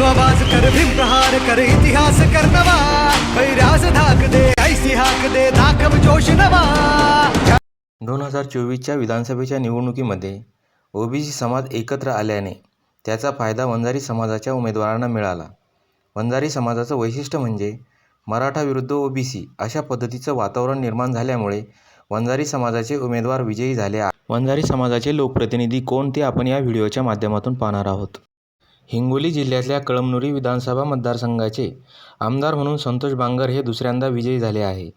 कुजवाबाज कर भीमप्रहार कर इतिहास कर नवा। पैराज धाक दे ऐसी हाक दे दाखव जोश नवा। दोन हजार चोवीसच्या विधानसभेच्या निवडणुकीमध्ये ओबीसी समाज एकत्र आल्याने त्याचा फायदा वंजारी समाजाच्या उमेदवारांना मिळाला. वंजारी समाजाचं वैशिष्ट्य म्हणजे मराठा विरुद्ध ओबीसी अशा पद्धतीचं वातावरण निर्माण झाल्यामुळे वंजारी समाजाचे उमेदवार विजयी झाले वंजारी समाजाचे लोकप्रतिनिधी कोण ते आपण या व्हिडिओच्या माध्यमातून पाहणार आहोत. हिंगोली जिल्ह्यातल्या कळमनुरी विधानसभा मतदारसंघाचे आमदार म्हणून संतोष बांगर हे दुसऱ्यांदा विजयी झाले आहे.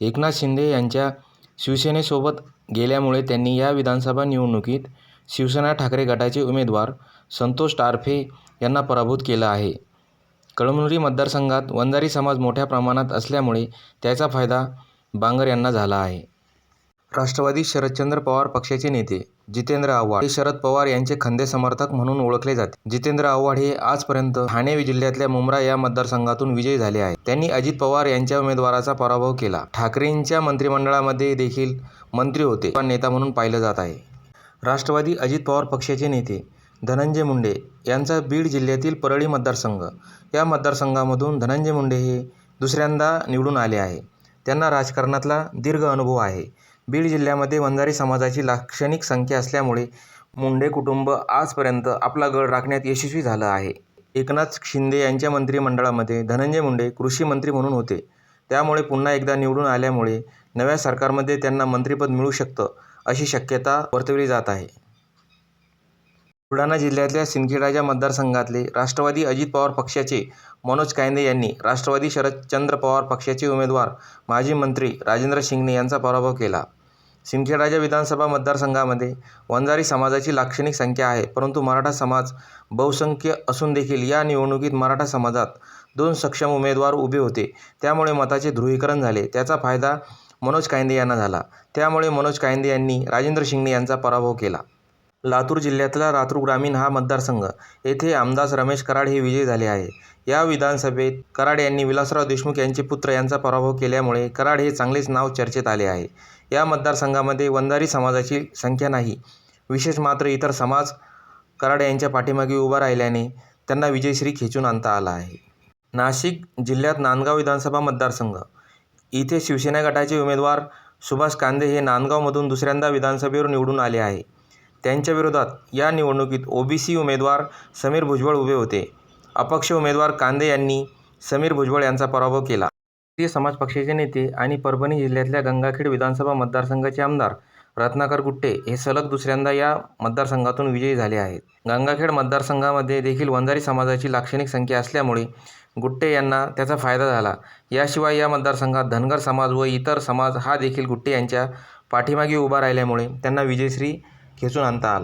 एकनाथ शिंदे यांच्या शिवसेनेसोबत गेल्यामुळे त्यांनी या विधानसभा निवडणुकीत शिवसेना ठाकरे गटाचे उमेदवार संतोष टारफे यांना पराभूत केलं आहे. कळमनुरी मतदारसंघात वंजारी समाज मोठ्या प्रमाणात असल्यामुळे त्याचा फायदा बांगर यांना झाला आहे. राष्ट्रवादी शरदचंद्र पवार पक्षाचे नेते जितेंद्र आव्हाड हे शरद पवार यांचे खंदे समर्थक म्हणून ओळखले जाते. जितेंद्र आव्हाड हे आजपर्यंत ठाणे जिल्ह्यातल्या मुंब्रा या मतदारसंघातून विजयी झाले आहेत. त्यांनी अजित पवार यांच्या उमेदवाराचा पराभव केला. ठाकरेंच्या मंत्रिमंडळामध्ये देखील मंत्री होते पण नेता म्हणून पाहिलं जात आहे. राष्ट्रवादी अजित पवार पक्षाचे नेते धनंजय मुंडे यांचा बीड जिल्ह्यातील परळी मतदारसंघ. या मतदारसंघामधून धनंजय मुंडे हे दुसऱ्यांदा निवडून आले आहे. त्यांना राजकारणातला दीर्घ अनुभव आहे. बीड जिल्ह्यामध्ये वंजारी समाजाची लाक्षणिक संख्या असल्यामुळे मुंडे कुटुंब आजपर्यंत आपला गड राखण्यात यशस्वी झालं आहे. एकनाथ शिंदे यांच्या मंत्रिमंडळामध्ये धनंजय मुंडे कृषी मंत्री म्हणून होते. त्यामुळे पुन्हा एकदा निवडून आल्यामुळे नव्या सरकारमध्ये त्यांना मंत्रिपद मिळू शकतं अशी शक्यता वर्तवली जात आहे. बुलढाणा जिल्ह्यातल्या सिंदखेडाच्या मतदारसंघातले राष्ट्रवादी अजित पवार पक्षाचे मनोज कायंदे यांनी राष्ट्रवादी शरदचंद्र पवार पक्षाचे उमेदवार माजी मंत्री राजेंद्र शिंगणे यांचा पराभव केला. सिंदखेडाच्या विधानसभा मतदारसंघामध्ये वंजारी समाजाची लाक्षणिक संख्या आहे परंतु मराठा समाज बहुसंख्य असून देखील या निवडणुकीत मराठा समाजात दोन सक्षम उमेदवार उभे होते. त्यामुळे मताचे ध्रुवीकरण झाले. त्याचा फायदा मनोज कायंदे यांना झाला. त्यामुळे मनोज कायंदे यांनी राजेंद्र शिंगणे यांचा पराभव केला. लातूर जिल्ह्यातला लातूर ग्रामीण हा मतदारसंघ. येथे आमदार रमेश कराड हे विजयी झाले आहे. या विधानसभेत कराड यांनी विलासराव देशमुख यांचे पुत्र यांचा पराभव केल्यामुळे कराड हे चांगलेच नाव चर्चेत आले आहे. या मतदारसंघामध्ये वंजारी समाजाची संख्या नाही. विशेष मात्र इतर समाज कराड यांच्या पाठीमागे उभा राहिल्याने त्यांना विजयश्री खेचून आणता आला आहे. नाशिक जिल्ह्यात नांदगाव विधानसभा मतदारसंघ. इथे शिवसेना गटाचे उमेदवार सुभाष कांदे हे नांदगावमधून दुसऱ्यांदा विधानसभेवर निवडून आले आहे. त्यांच्या विरोधात या निवडणुकीत ओबीसी उमेदवार समीर भुजबळ उभे होते. अपक्ष उमेदवार कांदे यांनी समीर भुजबळ यांचा पराभव केला. भारतीय समाज पक्षाचे नेते आणि परभणी जिल्ह्यातल्या गंगाखेड विधानसभा मतदारसंघाचे आमदार रत्नाकर गुट्टे हे सलग दुसऱ्यांदा या मतदारसंघातून विजयी झाले आहेत. गंगाखेड मतदारसंघामध्ये देखील वंजारी समाजाची लाक्षणिक संख्या असल्यामुळे गुट्टे यांना त्याचा फायदा झाला. याशिवाय या मतदारसंघात धनगर समाज व इतर समाज हा देखील गुट्टे यांच्या पाठीमागे उभा राहिल्यामुळे त्यांना विजयश्री खेचून आणता आला